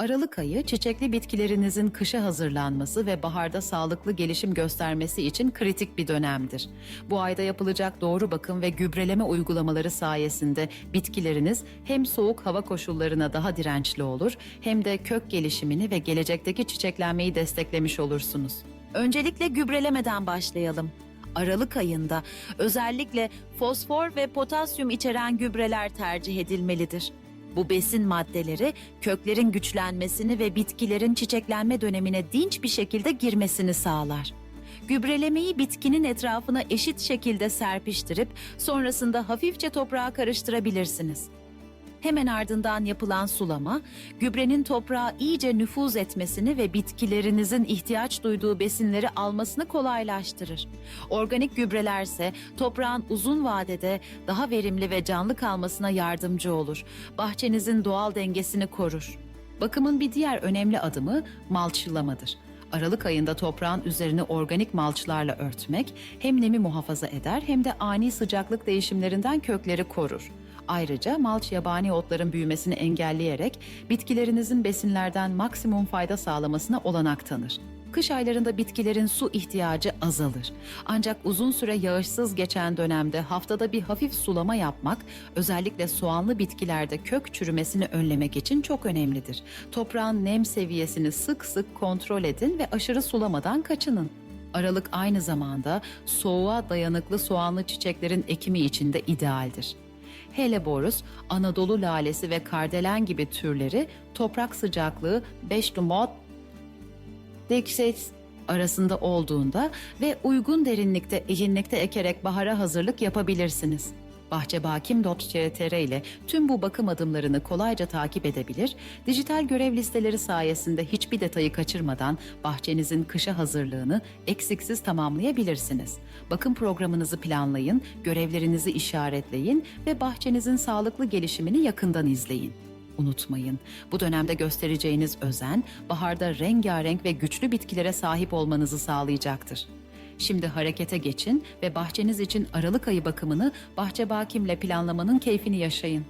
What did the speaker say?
Aralık ayı çiçekli bitkilerinizin kışa hazırlanması ve baharda sağlıklı gelişim göstermesi için kritik bir dönemdir. Bu ayda yapılacak doğru bakım ve gübreleme uygulamaları sayesinde bitkileriniz hem soğuk hava koşullarına daha dirençli olur hem de kök gelişimini ve gelecekteki çiçeklenmeyi desteklemiş olursunuz. Öncelikle gübrelemeden başlayalım. Aralık ayında özellikle fosfor ve potasyum içeren gübreler tercih edilmelidir. Bu besin maddeleri köklerin güçlenmesini ve bitkilerin çiçeklenme dönemine dinç bir şekilde girmesini sağlar. Gübrelemeyi bitkinin etrafına eşit şekilde serpiştirip sonrasında hafifçe toprağa karıştırabilirsiniz. Hemen ardından yapılan sulama, gübrenin toprağa iyice nüfuz etmesini ve bitkilerinizin ihtiyaç duyduğu besinleri almasını kolaylaştırır. Organik gübrelerse toprağın uzun vadede daha verimli ve canlı kalmasına yardımcı olur. Bahçenizin doğal dengesini korur. Bakımın bir diğer önemli adımı malçlamadır. Aralık ayında toprağın üzerini organik malçlarla örtmek hem nemi muhafaza eder hem de ani sıcaklık değişimlerinden kökleri korur. Ayrıca malç yabani otların büyümesini engelleyerek bitkilerinizin besinlerden maksimum fayda sağlamasına olanak tanır. Kış aylarında bitkilerin su ihtiyacı azalır. Ancak uzun süre yağışsız geçen dönemde haftada bir hafif sulama yapmak özellikle soğanlı bitkilerde kök çürümesini önlemek için çok önemlidir. Toprağın nem seviyesini sık sık kontrol edin ve aşırı sulamadan kaçının. Aralık aynı zamanda soğuğa dayanıklı soğanlı çiçeklerin ekimi için de idealdir. Helleborus, Anadolu lalesi ve kardelen gibi türleri toprak sıcaklığı 5 lumot Dexes arasında olduğunda ve uygun derinlikte eğinlikte ekerek bahara hazırlık yapabilirsiniz. Bahçebakim.com.tr ile tüm bu bakım adımlarını kolayca takip edebilir, dijital görev listeleri sayesinde hiçbir detayı kaçırmadan bahçenizin kışa hazırlığını eksiksiz tamamlayabilirsiniz. Bakım programınızı planlayın, görevlerinizi işaretleyin ve bahçenizin sağlıklı gelişimini yakından izleyin. Unutmayın, bu dönemde göstereceğiniz özen, baharda rengarenk ve güçlü bitkilere sahip olmanızı sağlayacaktır. Şimdi harekete geçin ve bahçeniz için Aralık ayı bakımını Bahçe Bakim'le planlamanın keyfini yaşayın.